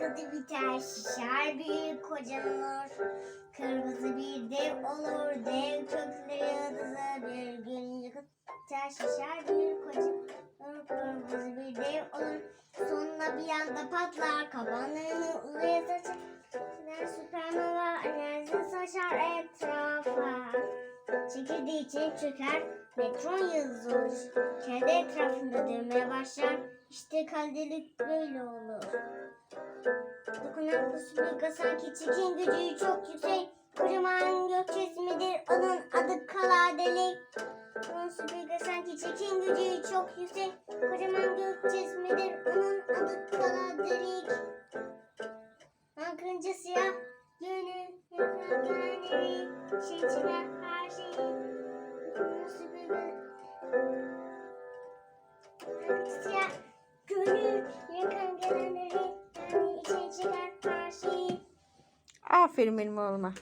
Sıkıldı biter şişer büyük kocaman olur. Kırmızı bir dev olur. Dev kökleri yıldızı bir gün yıkıtır şişer büyük kocaman olur. Kırmızı bir dev olur. Sonunda bir anda patlar. Kabanlarını uzaya saçar. Süpernova enerji saçar etrafa. Çekildiği için çöker. Metron yıldızı olur. Kendi etrafında dönmeye başlar. İşte kaldelik böyle olur. Bu süpürge sanki çekin gücü çok yüksek. Kocaman gök cismidir onun adı kala delik. Dokunan süpürge sanki çekin gücü çok yüksek. Kocaman gök cismidir onun adı kala delik. Akınca siyah gönül yakın gönülleri şey çıkar her şeyi. Aferin benim oğluma.